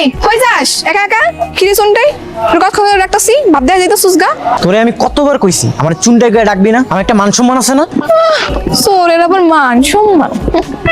এই কই যাস? একা একা? কিরে শুনটাই কথা কথা রাখতাছি ভাব দেয়া যাইতো সুসগা তোরে আমি কতবার কইছি আমার চুনটাই গায়ে ডাকবি না? আমার একটা মান সম্মান আছে না? সোরের আবার মান সম্মান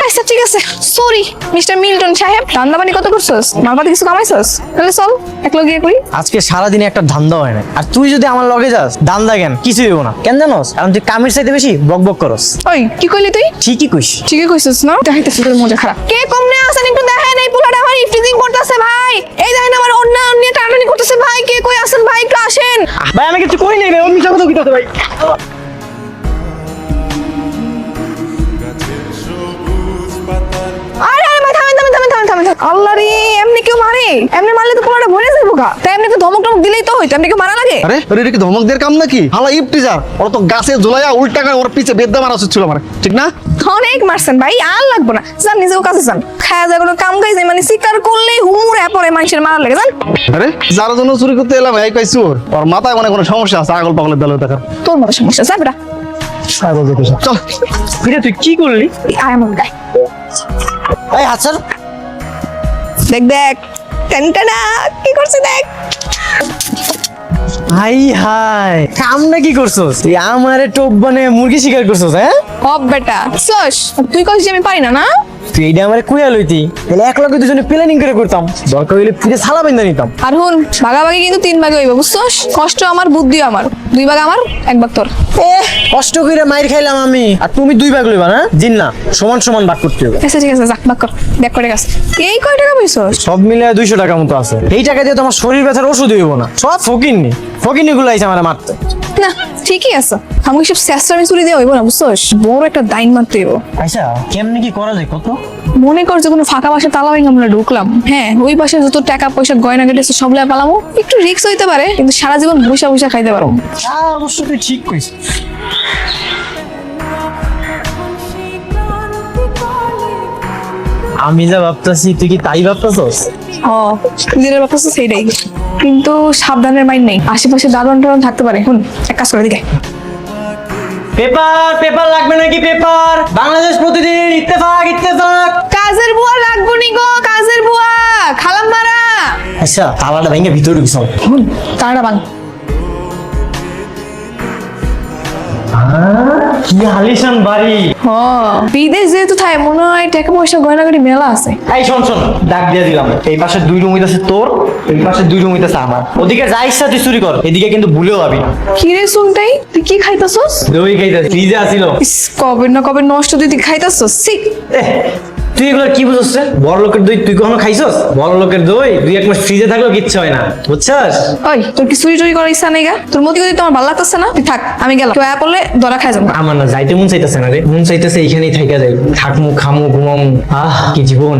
আচ্ছা ঠিক আছে সরি মিস্টার মিল্টন সাহেব ধান্দা পানি কত করছস? মালপাতি কিছু কামাইছস? তাহলে চল একলো গিয়ে করি। আজকে সারাদিনে একটা ধান্দা হয় না। আর তুই যদি আমার লগে যাস ধান্দা কেন? কিছু হইব না। কেন জানোস? কারণ তুই কামের চাইতে বেশি বক বক করস। ওই কি কইলি তুই? ঠিকই কইস। ঠিকই কইছিস না? দেখাইতেছিস তোর মজা খারাপ। কে কমনে আছেন একটু দেখেন এই পোলাটা আমার ইফটিজিং করতেছে ভাই এই দেখেন আমার অন্য অন্য টানাটানি করতেছে ভাই কে কই আছেন ভাই একটু আসেন ভাই আমি কিছু করি নাই ভাই অন্য কথা কইতাছে ভাই আরে আরে ভাই থামেন থামেন থামেন থামেন থামেন থামেন। আল্লাহ রে এমনি কেউ মারে? এমনি মারলে তো পোলাটা ভরে যাব গা। তাই এমনি তো ধমক টমক দিলেই তো হইতো। এমনি কেউ মারা লাগে? আরে ওরে এটা কি ধমকদের কাম নাকি? হালা ইপটিজার ওরা তো গাছে ঝুলাইয়া উল্টা করে ওর পিছে বেদ্যা মারা উচিত ছিল আমার। ঠিক না? অনেক মারছেন ভাই আর লাগবো না। যান নিজেও কাছে যান। খায়া যা কোনো কাম মানে শিকার করলেই হুমুর পরে মানুষের মারা লাগে যান আরে যার জন্য চুরি করতে এলাম এই কই চোর ওর মাথায় মানে কোনো সমস্যা আছে আগল পাগলের দলে দেখার তোর মতো সমস্যা আছে বেটা। চল। ফিরে তুই কি করলি? আয় আমার গায়ে। এই হাসান দেখ দেখ। টেনটেনা কি করছে দেখ? Hi hi. কামটা কি করছস? তুই আমারে টোপ বানিয়ে মুরগি শিকার করছস হ্যাঁ? হব বেটা সস তুই কইছিস আমি পারি না না? তুই এইটা আমারে কুয়া লইতি। তাহলে এক লগে দুজনে প্ল্যানিং করে করতাম। দরকার হইলে ফিরে সালা বেঁধে নিতাম। আর হুন ভাগাভাগি কিন্তু তিন ভাগে হইব বুঝছস? কষ্ট আমার বুদ্ধি আমার। দুই ভাগ আমার এক ভাগ তোর। এ কষ্ট করে মাইর খাইলাম আমি। আর তুমি দুই ভাগ লইবা না? জিন না সমান সমান ভাগ করতে হবে। আচ্ছা ঠিক আছে যা ভাগ কর। দেখ করে গেছে। এই কয় টাকা পাইছস সব মিলে দুইশো টাকা মতো আছে। এই টাকা দিয়ে তোমার শরীর ব্যথার ওষুধ হইব না। সব ফকিননি। ফকিনি গুলো আইছে আমার মারতে। না ঠিকই আছে। আমাকে সব শেষটা চুরি দিয়ে হইব না বুঝছস? বড় একটা দাইন মারতে হইব। আচ্ছা কেমনে কি করা যায় কত? মনে কর যে কোনো ফাঁকা বাসা তালা ভেঙে আমরা ঢুকলাম। হ্যাঁ ওই পাশে যত টাকা পয়সা গয়না কেটেছে সব লাই পালামো। একটু রিস্ক হইতে পারে কিন্তু সারা জীবন বৈশা বৈশা খাইতে পারো হ্যাঁ অবশ্য তুই ঠিক কইছিস। আমি যা ভাবতাছি তুই কি তাই ভাবতাছস? ও নিজের তো সেইটাই। কিন্তু সাবধানের মাইন্ড নেই। আশেপাশে দারুণ টারুণ থাকতে পারে। হুন এক কাজ করে দিকে। পেপার পেপার লাগবে নাকি পেপার? বাংলাদেশ প্রতিদিন ইত্তেফাক ইত্তেফাক। কাজের বুয়া লাগবো নি গো কাজের বুয়া। খালাম মারা আচ্ছা তালাটা ভেঙে ভিতরে ঢুকছ হুন তাড়া বাং কি আলিশান বাড়ি? হ বিদেশ যেহেতু থাকে মনে হয় টাকা পয়সা মেলা আছে। এই শোন শোন ডাক দিয়ে দিলাম। এই পাশে দুই রুম আছে তোর এই পাশে দুই রুম হইতাছে আমার। ওদিকে যা ইচ্ছা তুই চুরি কর এদিকে কিন্তু ভুলেও পাবি না। কি রে শুনটাই তুই কি খাইতাছস? দই খাইতাছে ফ্রিজে আছিল। কবে না কবে নষ্ট তুই খাইতাস খাইতাছস সি এহ, তুই এগুলো কি বুঝছিস? বড় লোকের দই তুই কখনো খাইছস? বড় লোকের দই দুই এক মাস ফ্রিজে থাকলেও কিচ্ছু হয় না বুঝছস? ওই তোর কি চুরি টুরি করার ইচ্ছা নেই গা? তোর মতি গতি তোমার ভালো লাগতেছে না তুই থাক আমি গেলাম। কেউ আয়া পড়লে ধরা খাই যাব। আমার না যাইতে মন চাইতেছে না রে। মন চাইতেছে এইখানেই থাইকা যাই। থাকমু খামু ঘুমামু। আহ কি জীবন।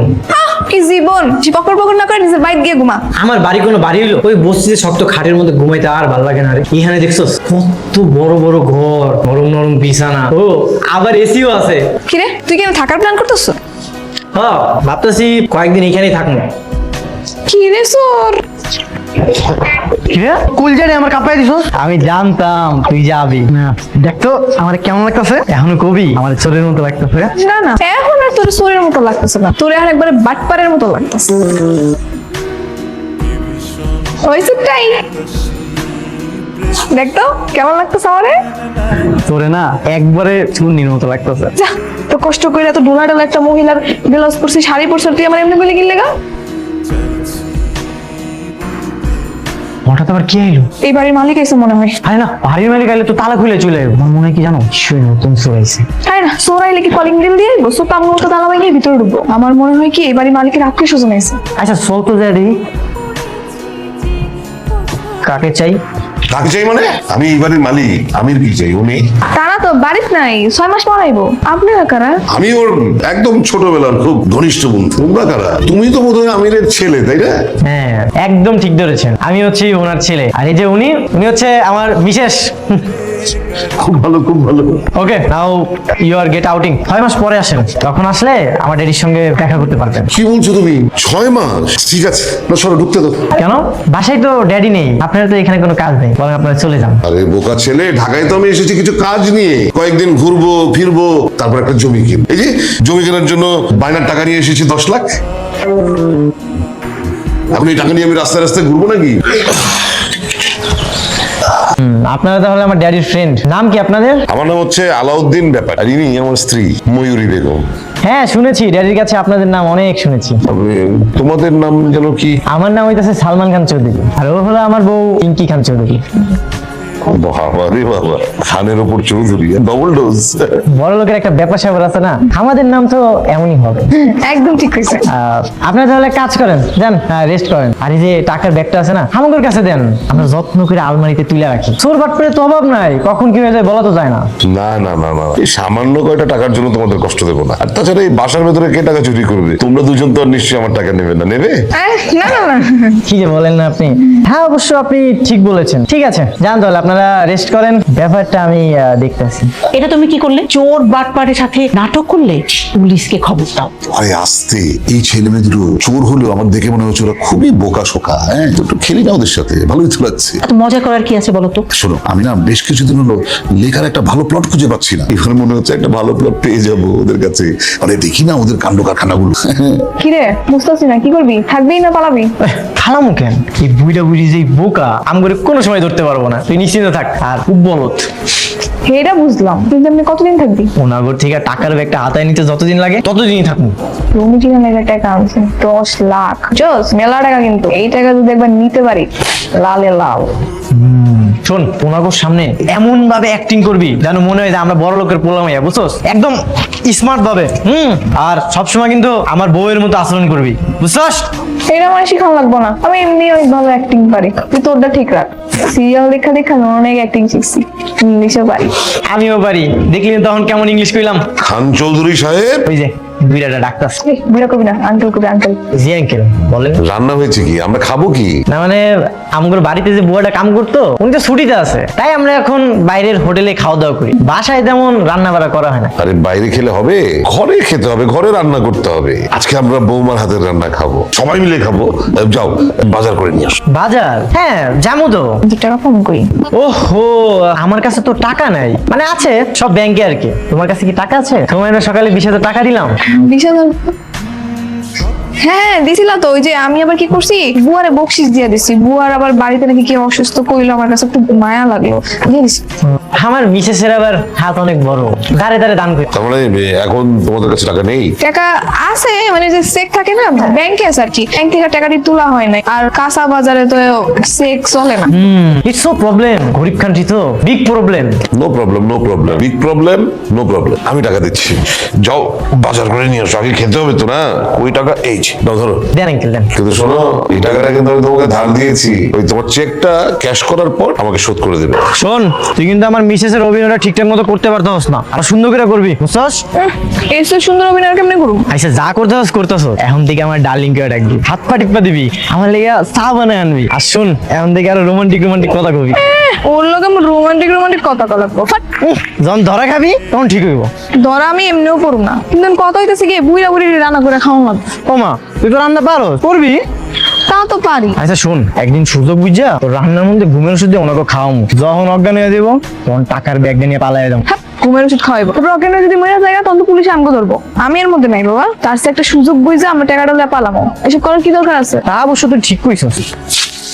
কি জীবন। যে পকর পকর না করে নিজের বাইক গিয়ে ঘুমা। আমার বাড়ি কোনো বাড়ি হইল। ওই বসতিতে শক্ত খাটের মধ্যে ঘুমাইতে আর ভালো লাগে না রে। এখানে দেখছস কত বড় বড় ঘর। নরম নরম বিছানা। ও আবার এসিও আছে। কি রে? তুই কি থাকার প্ল্যান করতেছ? হ্যাঁ ভাবতেছি কয়েকদিন এখানেই থাকব। কি রে সোর? কুলজারে আমার দিছস আমি জানতাম তুই যাবি। দেখতো আমার কেমন লাগতেছে? এখন কবি আমার চোরের মতো লাগতেছে। না না এখন আর তোর সোরের মতো লাগতেছে না। তোর আর একবারে বাটপারের মতো লাগতেছে। ওই দেখ তো কেমন লাগতো আমারে? তোরে না একবারে চুন্নির মতো লাগতেছে। যা তো কষ্ট করে এত ডোলা ডোলা একটা মহিলার ব্লাউজ পরছি শাড়ি পরছি তুই আমার এমনি বলে কিনলে গা? হঠাৎ আবার কি এই বাড়ির মালিক এসে মনে হয়। আরে না বাড়ির মালিক আইলে তো তালা খুলে চলে যাবে আমার মনে হয় কি জানো নতুন চোর আইছে। তাই না সোরাইলে কি কলিং বিল দিয়ে তো আমার মতো তালা ভেঙে ভিতরে ঢুকবো। আমার মনে হয় কি এই বাড়ির মালিকের আত্মীয় স্বজন এসে আচ্ছা চল তো যা দেখি। কাকে চাই? কাকে চাই মানে? আমি এই বাড়ির মালিক আমির কি চাই? উনি? তারা তো বাড়িতে নাই ছয় মাস মারাইবো আপনারা কারা? আমি ওর একদম ছোটবেলার খুব ঘনিষ্ঠ বন্ধু। তোমরা কারা? তুমি তো বোধহয় আমিরের ছেলে তাই না? হ্যাঁ একদম ঠিক ধরেছেন। আমি হচ্ছি ওনার ছেলে। আর এই যে উনি উনি হচ্ছে আমার বিশেষ। খুব ভালো খুব ভালো। Okay now you are get outing ছয় মাস পরে আসেন। তখন আসলে আমার ড্যাডির সঙ্গে দেখা করতে পারবেন। কি বলছো তুমি? ছয় মাস? ঠিক আছে না সরো ঢুকতে তো কেন? বাসায় তো ড্যাডি নেই। আপনার তো এখানে কোনো কাজ নেই। বরং আপনারা চলে যান। আরে বোকা ছেলে ঢাকায় তো আমি এসেছি কিছু কাজ নিয়ে। কয়েকদিন ঘুরবো ফিরবো তারপর একটা জমি কিন এই যে জমি কেনার জন্য বায়নার টাকা নিয়ে এসেছি দশ লাখ। এখন এই টাকা নিয়ে আমি রাস্তায় রাস্তায় ঘুরবো নাকি? আপনারা তাহলে আমার ড্যাডির ফ্রেন্ড নাম কি আপনাদের? আমার নাম হচ্ছে আলাউদ্দিন ব্যাপার। আর ইনি আমার স্ত্রী ময়ূরী বেগম। হ্যাঁ শুনেছি ড্যাডির কাছে আপনাদের নাম অনেক শুনেছি। তবে তোমাদের নাম যেন কি? আমার নাম হইতাছে সালমান খান চৌধুরী। আর ও হলো আমার বউ পিঙ্কি খান চৌধুরী। বাবা খানের ওপর চৌধুরী ডবল ডোজ বড় লোকের একটা ব্যাপার স্যাপার আছে না? আমাদের নাম তো এমনই হবে। একদম ঠিক কইছে আপনারা তাহলে কাজ করেন যান রেস্ট করেন। আর এই যে টাকার ব্যাগটা আছে না আমাদের কাছে দেন। আমরা যত্ন করে আলমারিতে তুলে রাখি। চোর তো অভাব নাই কখন কি হয়ে যায় বলা তো যায় না। না না না না এই সামান্য কয়টা টাকার জন্য তোমাদের কষ্ট দেবো না। আর তাছাড়া এই বাসার ভেতরে কে টাকা চুরি করবে? তোমরা দুজন তো নিশ্চয়ই আমার টাকা নেবে না নেবে? না না না। কি যে বলেন না আপনি। হ্যাঁ অবশ্য আপনি ঠিক বলেছেন। ঠিক আছে যান তাহলে আপনারা রেস্ট করেন। ব্যাপারটা আমি আহ, দেখতেছি। এটা তুমি কি করলে? চোর বাটপাটের সাথে নাটক করলে? পুলিশকে খবর দাও। আরে আসতে এই ছেলে মেয়ে দুটো চোর হলেও আমার দেখে মনে হচ্ছে ওরা খুবই বোকা শোকা হ্যাঁ? তো একটু খেলি না ওদের সাথে ভালোই তো লাগছে এত মজা করার কি আছে বলো তো? শোনো আমি না বেশ কিছুদিন হলো লেখার একটা ভালো প্লট খুঁজে পাচ্ছি না। এখানে মনে হচ্ছে একটা ভালো প্লট পেয়ে যাব ওদের কাছে। মানে দেখি না ওদের কাণ্ড কারখানাগুলো। কিরে বুঝতেছি না কি করবি? থাকবি না পালাবি? খালামু কেন? এই বুইটা বুড়ি যে বোকা আমি করে কোনো সময় ধরতে পারব না। তুই নিশ্চিন্ত থাক। আর খুব বলত এটা বুঝলাম কিন্তু আপনি কতদিন থাকবি? ওনাগর থেকে টাকার ব্যাগটা হাতায় নিতে যতদিন লাগে ততদিনই রুমি লেগে টাকা দশ লাখ। জোস মেলা টাকা কিন্তু। এই টাকা যদি একবার নিতে পারি লালে লাল। শোন সামনে এমন ভাবে অ্যাক্টিং করবি যেন মনে হয় যে আমরা বড় লোকের পোলাম হইয়া বুঝছস? একদম স্মার্ট ভাবে হুম? আর সবসময় কিন্তু আমার বউয়ের মতো আচরণ করবি বুঝছস? এটা আমার শিখানো লাগবো না। আমি এমনি অনেক ভালো অ্যাক্টিং পারি। তুই তোরটা ঠিক রাখ। সিরিয়াল দেখা দেখা অনেক অ্যাক্টিং শিখছি। ইংলিশও পারি। আমিও পারি। দেখলি তখন কেমন ইংলিশ কইলাম? খান চৌধুরী সাহেব? ওই যে দুইটা ডাক্তার এই, কবি না আঙ্কেল কবি আঙ্কেল জি আঙ্কেল বলেন। রান্না হয়েছে কি? আমরা খাব কি? না মানে আমগুলো বাড়িতে যে বুয়াটা কাম করতো উনি তো ছুটিতে আছে। তাই আমরা এখন বাইরের হোটেলে খাওয়া দাওয়া করি। বাসায় তেমন রান্না বাড়া করা হয় না। আরে বাইরে খেলে হবে? ঘরে খেতে হবে ঘরে রান্না করতে হবে। আজকে আমরা বৌমার হাতের রান্না খাব। সবাই মিলে খাব যাও বাজার করে নিয়ে আসো। বাজার? হ্যাঁ যাব তো। দু টাকা কম করি ওহো আমার কাছে তো টাকা নাই। মানে আছে সব ব্যাংকে আর কি। তোমার কাছে কি টাকা আছে? তোমার না সকালে বিশ হাজার টাকা দিলাম। বিশ হাজার হ্যাঁ দিছিলা তো ওই যে আমি আবার কি করছি বুয়ারে বকশিস দিয়ে দিছি। বুয়ার আবার বাড়িতে নাকি কেউ অসুস্থ কইলো আমার কাছে খুব মায়া লাগল। আমার মিসেসের আবার হাত অনেক বড়। দাঁড়ে দাঁড়ে দান করি। তার মানে এখন তোমাদের কাছে টাকা নেই? টাকা আছে মানে যে চেক থাকে না ব্যাংকে আছে আর কি। ব্যাংক থেকে টাকাটি তোলা হয় না আর কাঁচা বাজারে তো চেক চলে না। ইটস সো প্রবলেম গরিব কান্ট্রি তো big problem no problem no problem big problem no problem আমি টাকা দিচ্ছি। যাও বাজার করে নিয়ে আসো। আগে খেতে হবে তো না? ওই টাকা এই যে, নাও ধরো। দেন আঙ্কেল দেন। কিন্তু শোনো এই টাকাটা কিন্তু আমি তোমাকে ধার দিয়েছি। ওই তোমার চেকটা ক্যাশ করার পর আমাকে শোধ করে দেবে। শোন তুই কিন্তু আমার মিসেসের অভিনয়টা ঠিকঠাক মতো করতে পারতাস না। আর সুন্দর করে করবি বুঝছস? সুন্দর অভিনয় কেমনে করু আচ্ছা যা করতেছস এখন থেকে আমার ডার্লিং কে ডাকবি। হাত পা টিপা দিবি। আমার লেগে চা বানায় আনবি। আর শোন এখন থেকে আরও রোমান্টিক রোমান্টিক কথা কবি। ওর লোক আমি রোমান্টিক রোমান্টিক কথা কলাবো যখন ধরা খাবি তখন ঠিক হইব। ধরা আমি এমনিও করুম না। কিন্তু কথা হইতেছে কি বুড়া বুড়ি রান্না করে খাওয়া ও মা তুই তো রান্না পারো করবি? তা তো পারি। আচ্ছা শোন একদিন সুযোগ বুঝা তো রান্নার মধ্যে ঘুমের ওষুধ দিয়ে ওনাকে খাওয়াবো যখন অজ্ঞান হয়ে দেবো। তখন টাকার ব্যাগ নিয়ে পালাই দাম হ্যাঁ, ঘুমের ওষুধ খাওয়াবো তারপর অজ্ঞান যদি মরে যায় তখন তো পুলিশে আমাকে ধরবো। আমি এর মধ্যে নাই বাবা। তার চেয়ে একটা সুযোগ বুঝে আমরা টাকাটা পালামো। এসব করার কি দরকার আছে? তা অবশ্য তুই ঠিক কইছিস।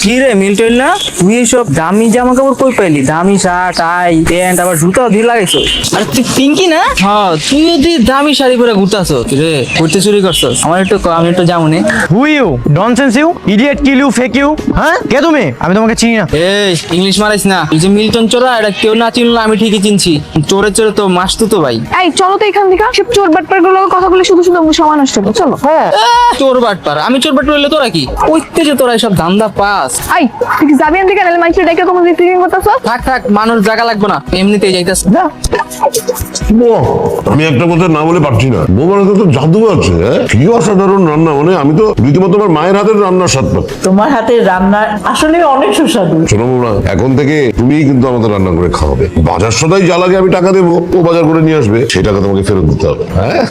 কি রে মিল্টন না? তুই এইসব দামি জামা কাপড় কই পাইলি? দামি শার্ট টাই প্যান্ট আবার জুতাও দিয়ে লাগাইছো। আরে তুই পিঙ্কি না? হ্যাঁ তুই যদি দামি শাড়ি পরে ঘুরতাছো রে? ঘুরতে চুরি করছস আমার একটু আমি একটু যাব নে। Who you nonsense you idiot kill you fake you হ্যাঁ? কে তুমি? আমি তোমাকে চিনি না। এই ইংলিশ মারাইস না। এই যে মিল্টন চোরা এটা কেউ না চিনলো আমি ঠিকই চিনছি। চোরে চোরে তো মাসতু তো ভাই। এই চলো তো এখান থেকে। সব চোর বাটপারগুলো কথা বলে শুধু শুধু সমান নষ্ট করব চলো। হ্যাঁ। আহ, চোর বাটপার আমি চোর বাটপার হইলে তোরা কি? ওইতে যে তোরা সব ধান্দা পাস। আই তুই কি যাবি নাহলে মাইকে ডেকে করতেছ? থাক থাক মানুষ জায়গা লাগবে না এমনিতেই যাইতাস আমি একটা কথা না বলে পারছি না। বৌমার হাতে তো জাদু আছে হ্যাঁ? কি অসাধারণ রান্না মানে আমি তো রীতিমতো আমার মায়ের হাতের রান্নার স্বাদ পাচ্ছি। তোমার হাতের রান্না আসলে অনেক সুস্বাদু। শোনো বৌমা এখন থেকে তুমিই কিন্তু আমাদের রান্না করে খাওয়াবে। বাজার সদাই যা লাগে আমি টাকা দেবো ও বাজার করে নিয়ে আসবে সেই টাকা তোমাকে ফেরত দিতে হবে হ্যাঁ?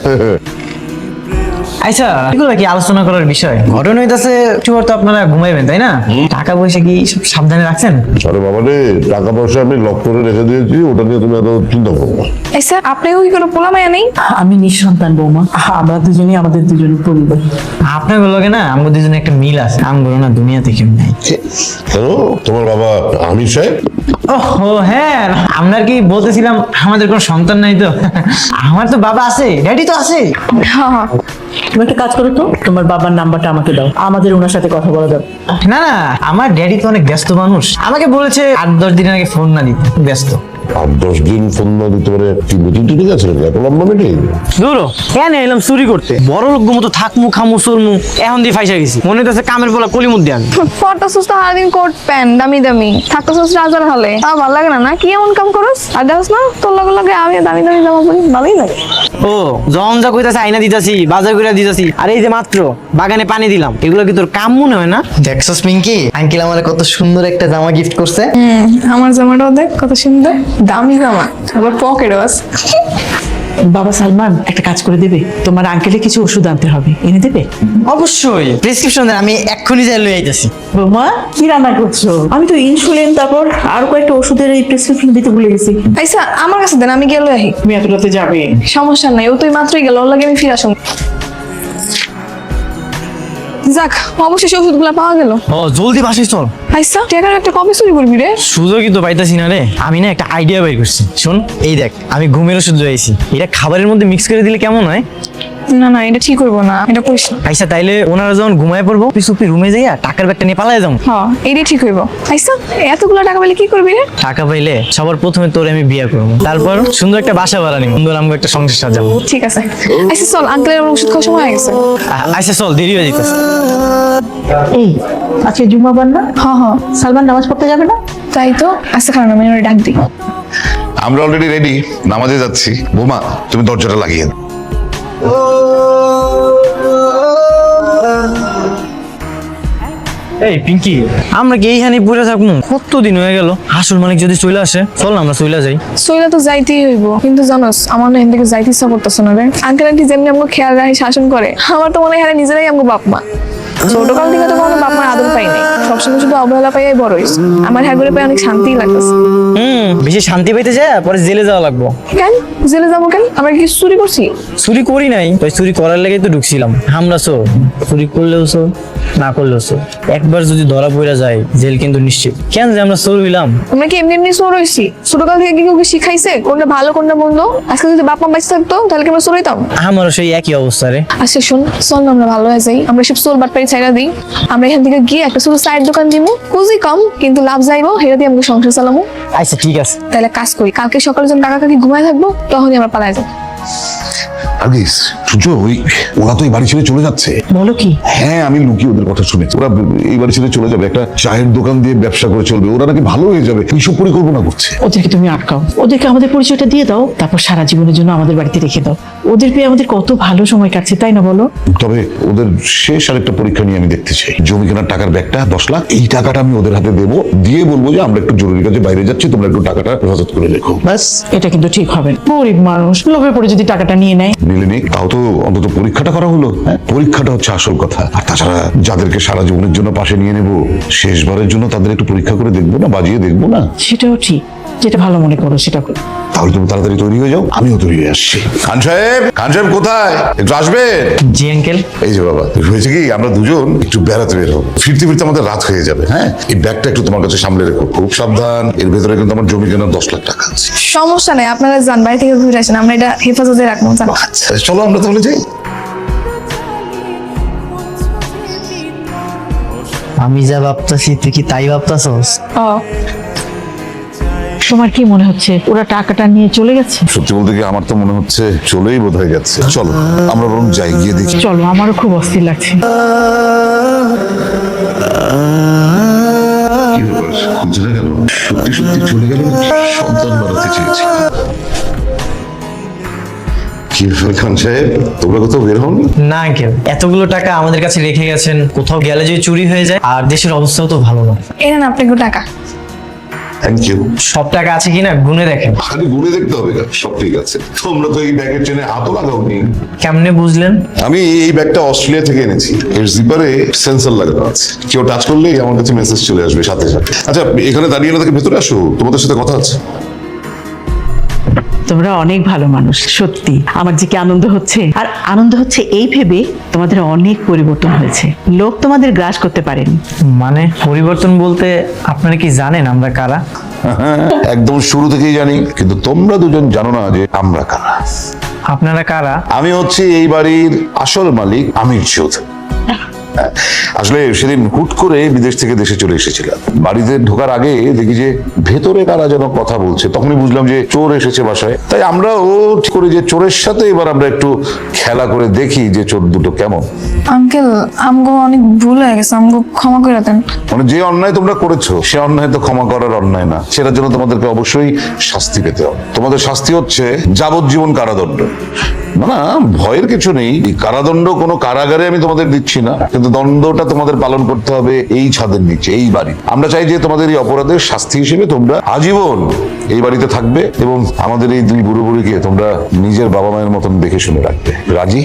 আচ্ছা এগুলো কি আলোচনা করার বিষয়? ঘটনা হইতাছে একটু পর তো আপনারা ঘুমাইবেন তাই না? টাকা পয়সা কি সব সাবধানে রাখছেন? আরে বাবা রে টাকা পয়সা আমি লক করে রেখে দিয়েছি ওটা নিয়ে তুমি এত চিন্তা করো না। আচ্ছা আপনাকেও কি কোনো পোলা মায়া নেই আমি নিঃসন্তান বৌমা। আমরা দুজনেই আমাদের দুজনের পরিবার। আপনার লগে না আমাদের দুজনে একটা মিল আছে। আমগুলো না দুনিয়া থেকে নাই। কেন তোমার বাবা আমির সাহেব? ও হ্যাঁ আপনার কি বলতেছিলাম আমাদের কোনো সন্তান নাই তো? আমার তো বাবা আছে ড্যাডি তো আছে। হ্যাঁ হ্যাঁ। তুমি একটা কাজ করো তো, তোমার বাবার নাম্বারটা আমাকে দাও। আমাদের ওনার সাথে কথা বলা যাবে। না না, আমার ড্যাডি তো অনেক ব্যস্ত মানুষ। আমাকে বলেছে আট দশ দিন আগে ফোন না দিতে। ব্যস্ত। আট দশ দিন ফোন না দিতে পারে কি মিটিং টিটিং আছে নাকি? এত লম্বা মিটিং? দূরো কেন এলাম চুরি করতে? বড় লোক মতো থাকমু খামু এখন দিয়ে ফাইসা গেছি। মনে হচ্ছে কামের বলা কলিমুদ দিয়ে আমি ফটোসুস তো সারাদিন কোট প্যান্ট দামি দামি। থাকতেছিস রাজার হলে। তা ভালো লাগে না না? কি এমন কাম করস? আর দেখছ না তোর লগে লগে আমি দামি দামি জামা পরি ভালোই লাগে। ও যখন যা কইতাছি আইনা দিতাছি বাজার করে দিতাছি। আর এই যে মাত্র বাগানে পানি দিলাম। এগুলো কি তোর কাম মনে হয় না? দেখছস মিঙ্কি আঙ্কেল আমার কত সুন্দর একটা জামা গিফট করছে। আমার জামাটাও দেখ কত সুন্দর। দামি জামা আবার পকেটও আছে। বাবা সালমান একটা কাজ করে দেবে। তোমার আঙ্কেলে কিছু ওষুধ আনতে হবে। এনে দেবে? অবশ্যই। প্রেসক্রিপশন আমি এক্ষুনি যাই লই আইতাছি। বৌমা কি রান্না করছ? আমি তো ইনসুলিন তারপর আরও কয়েকটা ওষুধের এই প্রেসক্রিপশন দিতে ভুলে গেছি। আচ্ছা আমার কাছে দেন আমি গেলে আহি তুমি এত রাতে যাবে। সমস্যা নাই ও তুই মাত্রই গেল ওর লাগে আমি ফিরে আসুন যাক অবশেষে ওষুধগুলো পাওয়া গেল। ও জলদি বাসায় চল। আইসা টাকার একটা কবে চুরি করবি রে? সুযোগই তো পাইতাছি না রে। আমি না একটা আইডিয়া বের করছি। শোন এই দেখ আমি ঘুমের ওষুধ রয়েছি এটা খাবারের মধ্যে মিক্স করে দিলে কেমন হয়? না না এটা ঠিক করব না এটা করিস না। আইসা তাইলে ওনারা যখন ঘুমায় পড়ব পিছুপি রুমে যাইয়া টাকার ব্যাগটা নিয়ে পালাই যাব। হ্যাঁ এইটাই ঠিক হইব। আচ্ছা এতগুলো টাকা পেলে কি করবি রে? টাকা পাইলে সবার প্রথমে তোরে আমি বিয়ে করব। তারপর সুন্দর একটা বাসা ভাড়া নিব সুন্দর আমাকে একটা সংসার সাজাবো। ঠিক আছে। আচ্ছা চল আঙ্কেলের ওষুধ খাওয়ার সময় হয়ে গেছে। আ- আচ্ছা চল দেরি হয়ে যেতেছে এই আজকে জুমাবার না? হ্যাঁ হ্যাঁ। সালমান নামাজ পড়তে যাবে না? তাই তো আচ্ছা খারাপ আমি ওর ডাক দিই। আমরা অলরেডি রেডি নামাজে যাচ্ছি। বোমা তুমি দরজাটা লাগিয়ে দাও। এই, পিঙ্কি, আমরা কি এইখানে পড়ে থাকব কত দিন হয়ে গেল? আসল মালিক যদি চলে আসে, চল না, আমরা চলে যাই। চলে তো যাইতেই হইব। কিন্তু জানোস আমার না এখান যাইতে ইচ্ছা করতেছ না রে। আঙ্কেল আন্টি যেমনি আমাকে খেয়াল রাখে, শাসন করে, আমার তো মনে হয় নিজেরাই আমাকে বাপ মা ছোটকাল থেকে তো কোনো বাপ মার আদর পাই নাই। সবসময় শুধু অবহেলা পাইয়াই বড় হয়েছে। আমার হ্যাঁ পাই অনেক শান্তি লাগতেছে। হুম বেশি শান্তি পাইতে যায় পরে জেলে যাওয়া লাগবো। কেন? জেলে যাব কেন? আমরা কি চুরি করছি? চুরি করি নাই তাই চুরি করার লেগে তো ঢুকছিলাম। আমরা সো চুরি করলেও সো না করলেও সো একবার যদি ধরা পড়া যায় জেল কিন্তু নিশ্চিত। কেন যে আমরা চোর হইলাম? আমরা কি এমনি এমনি চোর হয়েছি ছোটকাল থেকে কি কেউ শিখাইছে? কোনটা ভালো কোনটা মন্দ? আজকে যদি বাপ মা বাইসে থাকতো তাহলে কি আমরা চোর হইতাম? আমারও সেই একই অবস্থা রে। আচ্ছা শোন চল না আমরা ভালো হয়ে যাই। আমরা সব চোর বাটপাড়ি ছাইরা দিই। আমরা এখান থেকে গিয়ে একটা শুধু চায়ের দোকান দিব পুঁজি কম কিন্তু লাভ যাইবো সেটা দিয়ে আমাকে সংসার চালাবো আচ্ছা ঠিক আছে। তাহলে কাজ করি। কালকে সকালে যখন কাকা কাকি ঘুমায় থাকব তখনই আমরা পালাই যাব। সূর্য ওই ওরা তো এই বাড়ি ছেড়ে চলে যাচ্ছে। বলো কি? হ্যাঁ আমি লুকিয়ে ওদের কথা শুনেছি। ওরা এই বাড়ি ছেড়ে চলে যাবে একটা চায়ের দোকান দিয়ে ব্যবসা করে চলবে। ওরা নাকি ভালো হয়ে যাবে এইসব পরিকল্পনা করছে। ওদেরকে তুমি আটকাও। ওদেরকে আমাদের পরিচয়টা দিয়ে দাও তারপর সারা জীবনের জন্য আমাদের বাড়িতে রেখে দাও। ওদের পেয়ে আমাদের কত ভালো সময় কাটছে তাই না বলো? তবে ওদের শেষ আরেকটা পরীক্ষা নিয়ে আমি দেখতে চাই। জমি কেনার টাকার ব্যাগটা দশ লাখ এই টাকাটা আমি ওদের হাতে দেবো দিয়ে বলব যে আমরা একটু জরুরি কাজে বাইরে যাচ্ছি তোমরা একটু টাকাটা হেফাজত করে রেখো। বাস এটা কিন্তু ঠিক হবে না। গরিব মানুষ লোভে পড়ে যদি টাকাটা নিয়ে নেয়। নিলে তাও তো অন্তত পরীক্ষাটা করা হলো। হ্যাঁ? পরীক্ষাটা হচ্ছে আসল কথা। আর তাছাড়া যাদেরকে সারা জীবনের জন্য পাশে নিয়ে নেব শেষবারের জন্য তাদের একটু পরীক্ষা করে দেখব না বাজিয়ে দেখব না? সেটাও ঠিক। যেটা ভালো মনে করো সেটা করো। তাহলে তুমি তাড়াতাড়ি তৈরি হয়ে যাও আমিও তৈরি হয়ে আসছি। খান সাহেব খান সাহেব কোথায়? একটু আসবেন? জি আঙ্কেল এই যে বাবা হয়েছে কি আমরা দুজন একটু বেড়াতে বের হব। ফিরতে ফিরতে আমাদের রাত হয়ে যাবে হ্যাঁ? এই ব্যাগটা একটু তোমার কাছে সামলে রেখো খুব সাবধান। এর ভেতরে কিন্তু আমার জমি কেনার দশ লাখ টাকা আছে। সমস্যা নেই আপনারা যান বাড়ি থেকে ঘুরে আসেন আমরা এটা হেফাজতে রাখব আচ্ছা চলো আমরা তাহলে যাই আমি যা ভাবতাছি তুই কি তাই ভাবতাছস? ও। তোমার কি মনে হচ্ছে? ওরা টাকাটা নিয়ে চলে গেছে? সত্যি বলতে কি আমার তো মনে হচ্ছে চলেই বোধ হয়ে যাচ্ছে চলো আমরা বরং যাই গিয়ে দেখি। চলো আমারও খুব অস্থির লাগছে। সত্যি সত্যি চলে গেল সন্তান বাড়াতে চেয়েছি। কি খান সাহেব তোমরা কোথাও বের না আঙ্কেল এতগুলো টাকা আমাদের কাছে রেখে গেছেন কোথাও গেলে যদি চুরি হয়ে যায় আর দেশের অবস্থাও তো ভালো না। এরা না আপনাকে টাকা। থ্যাংক ইউ সব টাকা আছে কিনা গুনে দেখেন। খালি গুনে দেখতে হবে সব ঠিক আছে। তোমরা তো এই ব্যাগের চেনে হাতও লাগাওনি। কেমনে বুঝলেন? আমি এই ব্যাগটা অস্ট্রেলিয়া থেকে এনেছি। এর জিপারে সেন্সর লাগানো আছে। কেউ টাচ করলেই আমার কাছে মেসেজ চলে আসবে সাথে সাথে। আচ্ছা এখানে দাঁড়িয়ে না থেকে ভেতরে আসো তোমাদের সাথে কথা আছে। তোমরা অনেক ভালো মানুষ সত্যি। আমার যে কি আনন্দ হচ্ছে? আর আনন্দ হচ্ছে এই ভেবে তোমাদের অনেক পরিবর্তন হয়েছে। লোক তোমাদের গ্রাস করতে পারেন। মানে পরিবর্তন বলতে আপনারা কি জানেন আমরা কারা? হ্যাঁ, একদম শুরু থেকেই জানি কিন্তু তোমরা দুজন জানো না যে আমরা কারা। আপনারা কারা? আমি হচ্ছে এই বাড়ির আসল মালিক আমির চৌধুরী। আসলে সেদিন হুট করে বিদেশ থেকে দেশে চলে এসেছিলাম বাড়িতে ঢোকার আগে দেখি যে ভেতরে কারা যেন কথা বলছে। তখনই বুঝলাম যে চোর এসেছে বাসায়। তাই আমরা ও করে যে চোরের সাথে এবার আমরা একটু খেলা করে দেখি যে চোর দুটো কেমন। আঙ্কেল, আমগো অনেক ভুল হয়ে গেছে, আমগো ক্ষমা করে দেন। মানে যে অন্যায় তোমরা করেছ, সে অন্যায় তো ক্ষমা করার অন্যায় না। সেটার জন্য তোমাদেরকে অবশ্যই শাস্তি পেতে হবে। তোমাদের শাস্তি হচ্ছে যাবজ্জীবন কারাদণ্ড। না ভয়ের কিছু নেই। কারাদণ্ড কোনো কারাগারে আমি তোমাদের দিচ্ছি না। কিন্তু দণ্ডটা তোমাদের পালন করতে হবে এই ছাদের নিচে, এই বাড়ি। আমরা চাই যে তোমাদের এই অপরাধের শাস্তি হিসেবে তোমরা আজীবন এই বাড়িতে থাকবে এবং আমাদের এই দুই বুড়ো বুড়িকে তোমরা নিজের বাবা মায়ের মতন দেখে শুনে রাখবে। রাজি?